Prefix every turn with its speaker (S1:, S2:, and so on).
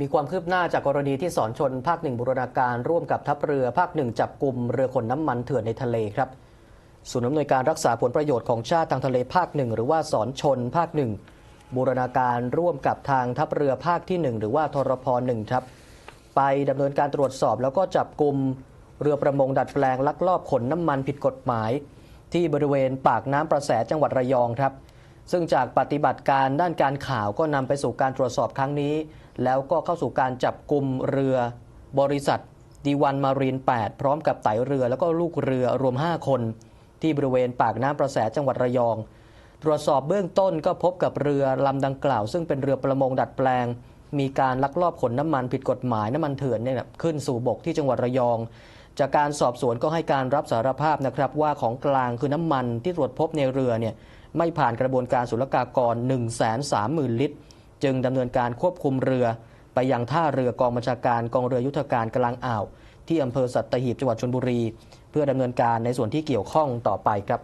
S1: มีความคืบหน้าจากกรณีที่สอนชนภาคหนึ่งบูรณาการร่วมกับทัพเรือภาคหนึ่งจับกลุ่มเรือขนน้ำมันเถื่อนในทะเลครับศูนย์อำนวยการรักษาผลประโยชน์ของชาติทางทะเลภาคหนึ่งหรือว่าสอนชนภาคหนึ่งบูรณาการร่วมกับทางทัพเรือภาคที่หนึ่งหรือว่าทรพหนึ่งครับ ไปดำเนินการตรวจสอบแล้วก็จับกลุ่มเรือประมงดัดแปลงลักลอบขนน้ำมันผิดกฎหมาย ที่บริเวณปากน้ำประแสจังหวัดระยองครับ ซึ่งจากปฏิบัติการด้านการข่าวก็นำไปสู่การตรวจสอบครั้งนี้ แล้วก็เข้าสู่การจับกลุ่มเรือบริษัทดีวันมารีน 8 พร้อมกับไตเรือแล้วก็ลูกเรือรวม 5 คน ที่บริเวณปากน้ำประแสจังหวัดระยอง ตรวจสอบเบื้องต้นก็พบกับเรือลำดังกล่าว ซึ่งเป็นเรือประมงดัดแปลง มีการลักลอบขนน้ำมันผิดกฎหมายน้ำมันเถื่อนเนี่ยขึ้นสู่บกที่จังหวัดระยอง จากการสอบสวนก็ให้การรับสารภาพนะครับว่าของกลางคือน้ำมันที่ตรวจพบในเรือเนี่ย ไม่ผ่านกระบวนการศุลกากร 1 3 0 0 0 0 ลิตร จึงดำเนินการควบคุมเรือ ไปยังท่าเรือกองบัญชาการกองเรือยุทธการกลางอ่าว ที่อำเภอสัตหีบจังหวัดชลบุรี เพื่อดำเนินการในส่วนที่เกี่ยวข้องต่อไปครับ